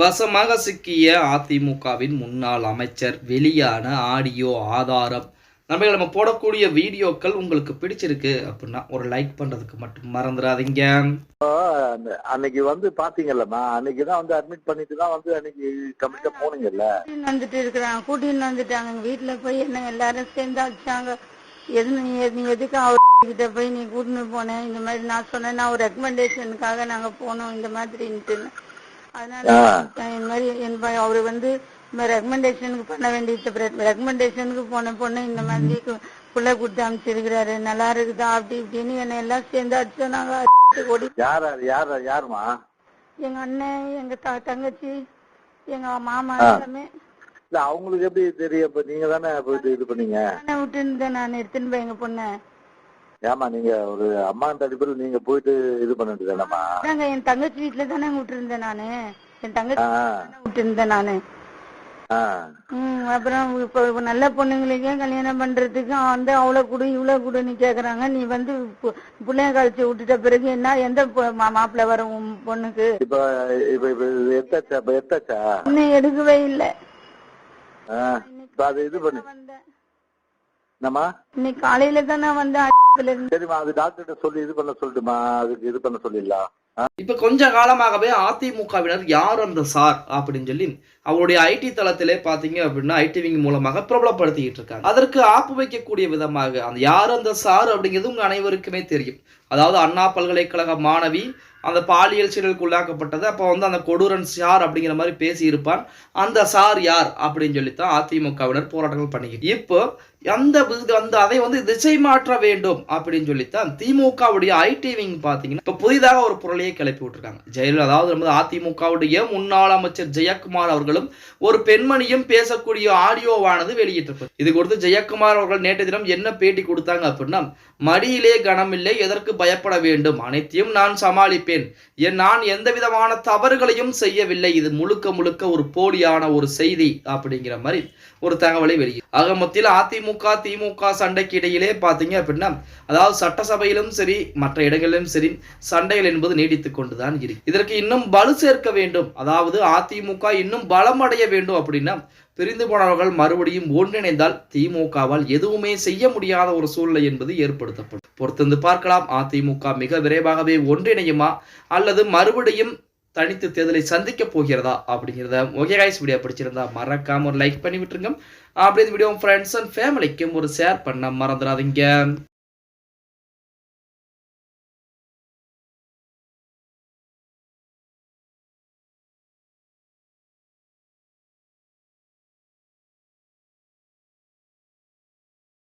வசமாக சிக்கிய அதிமுகவின் முன்னாள் அமைச்சர் வெளியான ஆடியோ ஆதாரம். நம்ம நம்ம போடக்கூடிய வீடியோக்கள் உங்களுக்கு பிடிச்சிருக்கு அப்படின்னா ஒரு லைக் பண்றதுக்கு மட்டும் மறந்துடாதீங்க. அன்னைக்கு வந்து பாத்தீங்கல்லம்மா அன்னைக்கு தான் வந்து அட்மிட் பண்ணிட்டு தான் வந்து அன்னைக்கு கம்ப்ளீட்டா போனீங்கல்ல? வந்துட்டு இருக்கிறாங்க கூட்டின்னு வந்துட்டாங்க. எங்க வீட்டுல போய் என்ன எல்லாரும் சேர்ந்து அடிச்சாங்க. எது நீ நீ எதுக்கு அவர் கிட்ட போய் நீ கூட்டின்னு போனேன் இந்த மாதிரி நான் சொன்னேன் நான் ஒரு ரெக்கமெண்டேஷனுக்காக நாங்க போனோம் இந்த மாதிரின்ட்டு அதனால. இந்த மாதிரி என் அவரு வந்து ரெக்கமெண்டேஷனுக்கு பண்ண வேண்டியது ரெக்கமெண்டேஷனுக்கு போன பொண்ணு இந்த மாதிரி புள்ள கொடுத்து அமைச்சிருக்கிறாரு நல்லா இருக்குதா? அப்படி இப்படின்னு என்ன எல்லாம் சேர்ந்து அடிச்சோம் நாங்க யார் யார் யாருமா எங்க அண்ணன் எங்க தங்கச்சி எங்க மாமா. எல்லாமே. இல்ல அவங்களுக்கு எப்படி தெரியும்? நீங்க தானே இது பண்ணீங்க? நானே விட்டுருந்தேன் நான் எடுத்துன்னு போய் எங்க பொண்ணை ஏமா நீங்க ஒரு அம்மா அடிப்படையில் நீங்க போயிட்டு இது பண்ணிட்டு அதாங்க என் தங்கச்சி வீட்டுல தானே விட்டுருந்தேன் நானு. என் தங்கச்சி ஆ. தானே விட்டுருந்தேன் நானு. அப்புறம் இப்போ நல்ல பொண்ணுங்களுக்கே கல்யாணம் பண்றதுக்கு வந்து அவ்வளவு கொடு இவ்வளவு கொடுன்னு கேக்குறாங்க. நீ வந்து புள்ளைய கழிச்சு விட்டுட்ட பிறகு என்ன எந்த மாப்பிள்ளை வரும் பொண்ணுக்கு? இப்ப இப்ப எத்தாச்சா இப்ப எத்தாச்சா? இன்னும் எடுக்கவே இல்லை. அது இது பண்ணி. இன்னைக்கு காலையில தான் நான் இருந்து சரிம்மா அது டாக்டர்கிட்ட சொல்லி இது பண்ண சொல்லட்டுமா அதுக்கு இது பண்ண சொல்லிடலாம். இப்ப கொஞ்ச காலமாகவே அதிமுகவினர் யார் அந்த சார் அப்படின்னு சொல்லி அவருடைய ஐடி தளத்திலே பாத்தீங்க அப்படின்னா ஐடி விங் மூலமாக பிரபலப்படுத்திக்கிட்டு இருக்காங்க. அதற்கு ஆப்பு வைக்கக்கூடிய விதமாக அந்த யார் அந்த சார் அப்படிங்கிறது உங்க அனைவருக்குமே தெரியும். அதாவது அண்ணா பல்கலைக்கழக மாணவி அந்த பாலியல் சீரலுக்கு உள்ளாக்கப்பட்டது அப்போ வந்து அந்த கொடூரன் சார் அப்படிங்கிற மாதிரி பேசி இருப்பான் அந்த சார் யார் அப்படின்னு சொல்லித்தான் அதிமுகவினர் போராட்டங்கள் பண்ணிக்கிட்டு. இப்போ அந்த அந்த அதை வந்து திசை மாற்ற வேண்டும் அப்படின்னு சொல்லித்தான் திமுகவுடைய ஐடி விங் பாத்தீங்கன்னா இப்ப புதிதாக ஒரு பொருளையே கிளப்பி விட்டுருக்காங்க. ஜெயலலிதா அதாவது நமது அதிமுகவுடைய முன்னாள் அமைச்சர் ஜெயக்குமார் அவர்களும் ஒரு பெண்மணியும் பேசக்கூடிய ஆடியோவானது வெளியிட்டிருப்பது இது கொடுத்து ஜெயக்குமார் அவர்கள் நேற்று தினம் என்ன பேட்டி கொடுத்தாங்க அப்படின்னா மடியிலே கனமில்லை எதற்கு பயப்பட வேண்டும்? அனைத்தையும் நான் சமாளிப்பேன். என் நான் எந்த விதமான தவறுகளையும் செய்யவில்லை. இது முழுக்க முழுக்க ஒரு போலியான ஒரு செய்தி அப்படிங்கிற மாதிரி ஒரு தகவலை வெளியிடும் ஆக மொத்தத்தில் அதிமுக திமுக சண்டைக்கு இடையிலே பார்த்தீங்க அப்படின்னா அதாவது சட்டசபையிலும் சரி மற்ற இடங்களிலும் சரி சண்டைகள் என்பது நீடித்து கொண்டுதான் இருக்கு. இதற்கு இன்னும் பலு சேர்க்க வேண்டும். அதாவது அதிமுக இன்னும் பலமடைய வேண்டும் அப்படின்னா பிரிந்து போனவர்கள் மறுபடியும் ஒன்றிணைந்தால் திமுகவால் எதுவுமே செய்ய முடியாத ஒரு சூழ்நிலை என்பது ஏற்படுத்தப்படும். பொறுத்திருந்து பார்க்கலாம் அதிமுக மிக விரைவாகவே ஒன்றிணையுமா அல்லது மறுபடியும் தனித்து தேர்தலை சந்திக்க போகிறதா அப்படிங்கிறத ஓகே காய்ஸ் வீடியோ பிடிச்சிருந்தா மறக்காம ஒரு லைக் பண்ணி விட்டுருங்க. அப்படியே வீடியோ ஃப்ரெண்ட்ஸ் அண்ட் ஃபேமிலிக்கும் ஒரு ஷேர் பண்ண மறந்துடாதீங்க.